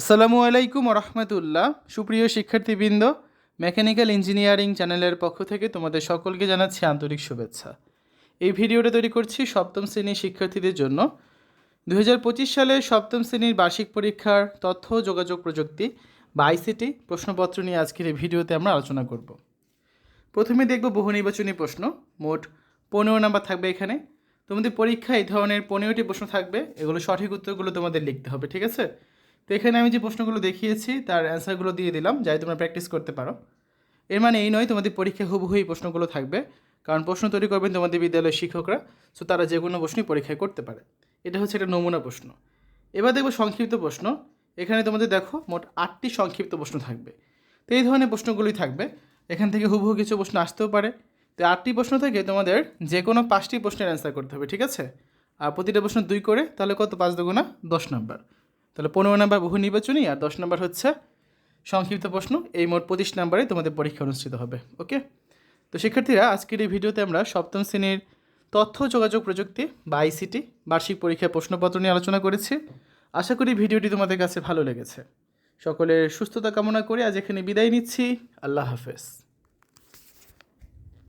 আসসালামু আলাইকুম রহমতুল্লাহ সুপ্রিয় শিক্ষার্থীবৃন্দ, মেকানিক্যাল ইঞ্জিনিয়ারিং চ্যানেলের পক্ষ থেকে তোমাদের সকলকে জানাচ্ছি আন্তরিক শুভেচ্ছা। এই ভিডিওটা তৈরি করছি সপ্তম শ্রেণির শিক্ষার্থীদের জন্য। দু হাজার পঁচিশ সালে সপ্তম শ্রেণির বার্ষিক পরীক্ষার তথ্য যোগাযোগ প্রযুক্তি বা আইসিটি প্রশ্নপত্র নিয়ে আজকের এই ভিডিওতে আমরা আলোচনা করব। প্রথমে দেখব বহু নির্বাচনী প্রশ্ন। মোট পনেরো নাম্বার থাকবে এখানে। তোমাদের পরীক্ষায় এই ধরনের পনেরোটি প্রশ্ন থাকবে। এগুলো সঠিক উত্তরগুলো তোমাদের লিখতে হবে, ঠিক আছে? তো এখানে আমি যে প্রশ্নগুলো দেখিয়েছি, তার অ্যান্সারগুলো দিয়ে দিলাম, যাই তোমরা প্র্যাকটিস করতে পারো। এর মানে এই নয়, তোমাদের পরীক্ষায় হুবহু এই প্রশ্নগুলো থাকবে। কারণ প্রশ্ন তৈরি করবেন তোমাদের বিদ্যালয়ের শিক্ষকরা সো তারা যে কোনো প্রশ্নই পরীক্ষায় করতে পারে। এটা হচ্ছে একটা নমুনা প্রশ্ন। এবার দেখব সংক্ষিপ্ত প্রশ্ন। এখানে তোমাদের দেখো মোট আটটি সংক্ষিপ্ত প্রশ্ন থাকবে। তো এই ধরনের প্রশ্নগুলোই থাকবে। এখান থেকে হুবহু কিছু প্রশ্ন আসতেও পারে। তো আটটি প্রশ্ন থেকে তোমাদের যে কোনো পাঁচটি প্রশ্নের অ্যান্সার করতে হবে, ঠিক আছে? আর প্রতিটা প্রশ্ন দুই করে, তাহলে কত? পাঁচ দুগুণা দশ নম্বর। তাহলে পনেরো নম্বর বহু নির্বাচনী আর দশ নম্বর হচ্ছে সংক্ষিপ্ত প্রশ্ন। এই মোট পঁচিশ নম্বরে তোমাদের পরীক্ষা অনুষ্ঠিত হবে, ওকে? তো শিক্ষার্থীরা, আজকের এই ভিডিওতে আমরা সপ্তম শ্রেণির তথ্য যোগাযোগ প্রযুক্তি বা আইসিটি বার্ষিক পরীক্ষার প্রশ্নপত্র নিয়ে আলোচনা করেছি। আশা করি ভিডিওটি তোমাদের কাছে ভালো লেগেছে। সকলের সুস্থতা কামনা করে আজ এখানে বিদায় নিচ্ছি। আল্লাহ হাফেজ।